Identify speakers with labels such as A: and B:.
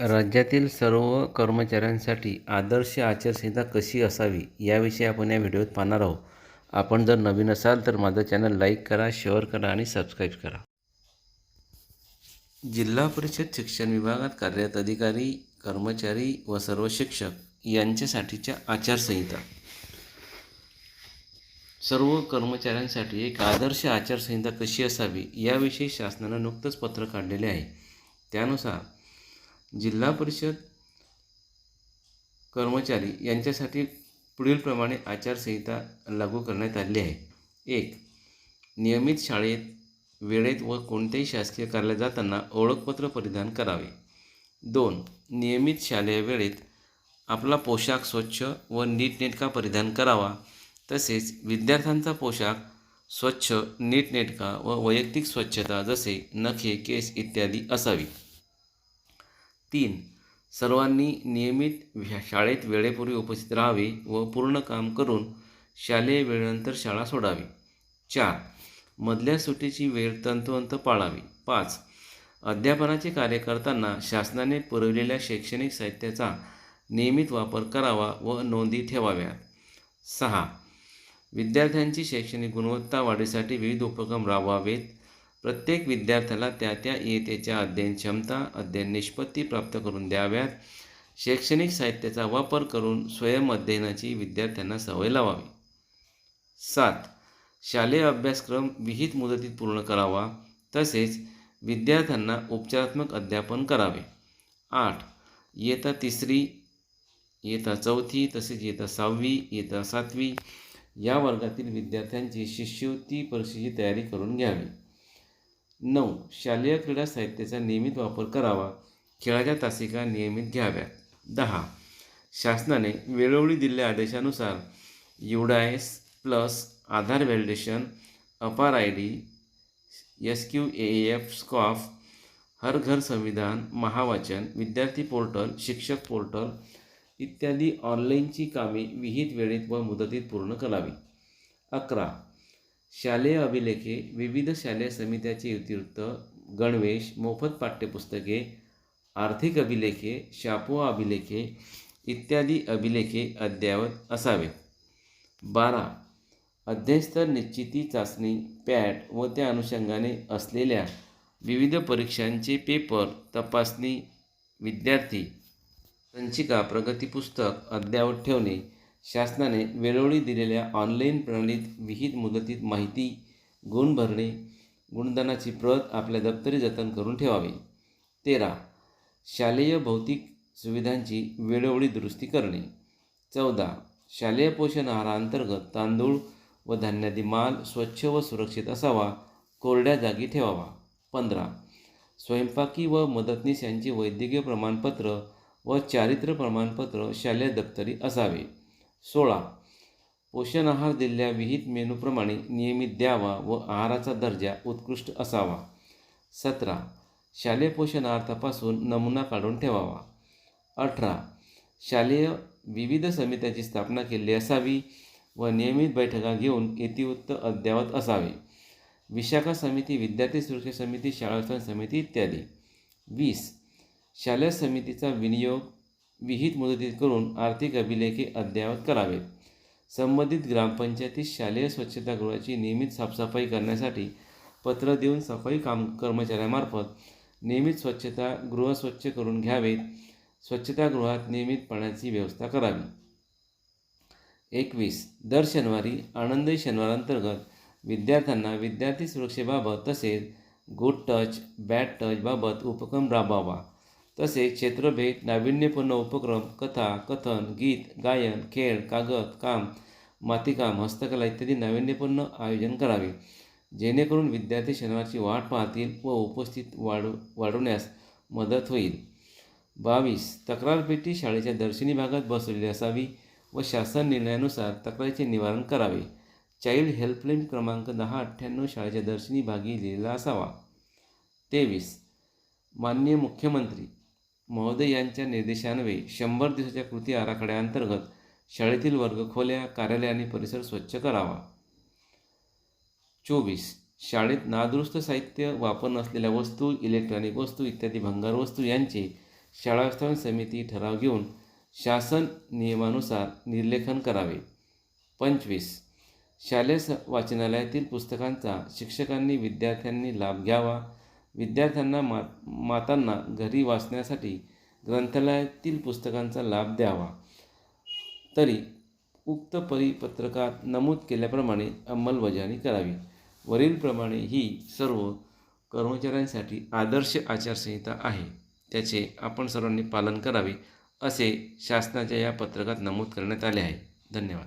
A: राज्यातील सर्व कर्मचाऱ्यांसाठी आदर्श आचारसंहिता कशी असावी याविषयी आपण या व्हिडिओत पाहणार आहोत. आपण जर नवीन असाल तर माझं चॅनल लाईक करा शेअर करा आणि सबस्क्राईब करा. जिल्हा परिषद शिक्षण विभागात कार्यरत अधिकारी कर्मचारी व सर्व शिक्षक यांच्यासाठीच्या आचारसंहिता. सर्व कर्मचाऱ्यांसाठी एक आदर्श आचारसंहिता कशी असावी याविषयी शासनानं नुकतंच पत्र काढलेले आहे. त्यानुसार जिल्हा परिषद कर्मचारी यांच्यासाठी पुढीलप्रमाणे आचारसंहिता लागू करण्यात आली आहे. एक नियमित शाळेत वेळेत व कोणत्याही शासकीय कार्यालयात जाताना ओळखपत्र परिधान करावे. दोन नियमित शालेय वेळेत आपला पोशाख स्वच्छ व नीटनेटका परिधान करावा. तसेच विद्यार्थ्यांचा पोशाख स्वच्छ नीटनेटका व वैयक्तिक स्वच्छता जसे नखे केस इत्यादी असावी. तीन. सर्वांनी नियमित शाळेत वेळेपूर्वी उपस्थित राहावे व पूर्ण काम करून शालेय वेळेनंतर शाळा सोडावी. चार. मधल्या सुट्टीची वेळ तंतोतंत पाळावी. पाच. अध्यापनाचे कार्य करताना शासनाने पुरवलेल्या शैक्षणिक साहित्याचा नियमित वापर करावा व नोंदी ठेवाव्यात. सहा. विद्यार्थ्यांची शैक्षणिक गुणवत्ता वाढीसाठी विविध उपक्रम राबवावेत. प्रत्येक विद्यार्थ्याला त्या त्या इयतेच्या अध्ययन क्षमता अध्ययन निष्पत्ती प्राप्त करून द्याव्यात. शैक्षणिक साहित्याचा वापर करून स्वयं अध्ययनाची विद्यार्थ्यांना सवय लावावी. सात. शालेय अभ्यासक्रम विहित मुदतीत पूर्ण करावा. तसेच विद्यार्थ्यांना उपचारात्मक अध्यापन करावे. आठ. येता तिसरी येता चौथी तसेच येता सहावी येता सातवी या वर्गातील विद्यार्थ्यांची शिष्यवृत्ती परीक्षेची तयारी करून घ्यावी. नऊ. शालेय क्रीडा साहित्याचा नियमित वापर करावा. खेळाच्या तासिका नियमित घ्याव्यात दहा. शासनाने वेळोवेळी दिलेल्या आदेशानुसार UDISE plus Aadhaar validation APAAR I D S Q A F scoff हर घर संविधान महावाचन विद्यार्थी पोर्टल शिक्षक पोर्टल इत्यादी ऑनलाईनची कामे विहित वेळेत व मुदतीत पूर्ण करावी. अकरा. शालेय अभिलेखे विविध शालेय समित्याचे युतिवृत्त गणवेश मोफत पाठ्यपुस्तके आर्थिक अभिलेखे शापोआ अभिलेखे इत्यादी अभिलेखे अद्ययावत असावेत. बारा. अध्ययनस्तर निश्चिती चाचणी पॅट व त्या अनुषंगाने असलेल्या विविध परीक्षांचे पेपर तपासणी विद्यार्थी संचिका प्रगती पुस्तक अद्ययावत ठेवणे शासनाने वेळोवेळी दिलेल्या ऑनलाईन प्रणालीत विहित मुदतीत माहिती गुण भरणे गुणदानाची प्रत आपल्या दप्तरी जतन करून ठेवावी. तेरा. शालेय भौतिक सुविधांची वेळोवेळी दुरुस्ती करणे. चौदा. शालेय पोषण आहाराअंतर्गत तांदूळ व धान्यादी माल स्वच्छ व सुरक्षित असावा कोरड्या जागी ठेवावा. पंधरा. स्वयंपाकी व मदतनीस यांचे वैद्यकीय प्रमाणपत्र व चारित्र्य प्रमाणपत्र शालेय दप्तरी असावे. सोळा. पोषण आहार दिलेल्या विहित मेनूप्रमाणे नियमित द्यावा व आहाराचा दर्जा उत्कृष्ट असावा. सतरा. शालेय पोषण आहार तपासून नमुना काढून ठेवावा. अठरा. शालेय विविध समित्याची स्थापना केलेली असावी व नियमित बैठका घेऊन इतिवृत्त अद्ययावत असावे. विशाखा समिती विद्यार्थी सुरक्षा समिती शाळा समिती इत्यादी. वीस. शालेय समितीचा विनियोग विहित मुदतीत करून आर्थिक अभिलेखे अद्ययावत करावेत संबंधित ग्रामपंचायतीत शालेय स्वच्छतागृहाची नियमित साफसफाई करण्यासाठी पत्र देऊन सफाई काम कर्मचाऱ्यामार्फत नियमित स्वच्छता गृह स्वच्छ करून घ्यावेत. स्वच्छतागृहात नियमित पाण्याची व्यवस्था करावी. एकवीस. दर शनिवारी आनंदी शनिवारांतर्गत विद्यार्थ्यांना विद्यार्थी सुरक्षेबाबत तसेच गुड टच बॅड टचबाबत उपक्रम राबवावा. तसेच क्षेत्रभेद नाविन्यपूर्ण उपक्रम कथा कथन गीत गायन खेळ कागद काम मातीकाम हस्तकला इत्यादी नाविन्यपूर्ण आयोजन करावे. जेणेकरून विद्यार्थी शनिवारची वाट पाहतील व उपस्थित वाढ वाढवण्यास मदत होईल. बावीस. तक्रारपेटी शाळेच्या दर्शनी भागात बसवलेली असावी व शासन निर्णयानुसार तक्रारीचे निवारण करावे. चाइल्ड हेल्पलाईन क्रमांक दहा अठ्ठ्याण्णव शाळेच्या दर्शनी भागी लिहिलेला असावा. तेवीस. माननीय मुख्यमंत्री महोदय यांच्या निर्देशान्वये शंभर दिवसाच्या कृती आराखड्याअंतर्गत शाळेतील वर्गखोल्या कार्यालय आणि परिसर स्वच्छ करावा. चोवीस. शाळेत नादुरुस्त साहित्य वापर नसलेल्या वस्तू इलेक्ट्रॉनिक वस्तू इत्यादी भंगार वस्तू यांचे शाळा व्यवस्थापन समिती ठराव घेऊन शासन नियमानुसार निर्लेखन करावे. पंचवीस. शालेय स वाचनालयातील पुस्तकांचा शिक्षकांनी विद्यार्थ्यांनी लाभ घ्यावा. विद्यार्थ्यांना मा मातांना घरी वाचण्यासाठी ग्रंथालयातील पुस्तकांचा लाभ द्यावा. तरी उक्त परिपत्रकात नमूद केल्याप्रमाणे अंमलबजावणी करावी. वरीलप्रमाणे ही सर्व कर्मचाऱ्यांसाठी आदर्श आचारसंहिता आहे. त्याचे आपण सर्वांनी पालन करावे असे शासनाच्या या पत्रकात नमूद करण्यात आले आहे. धन्यवाद.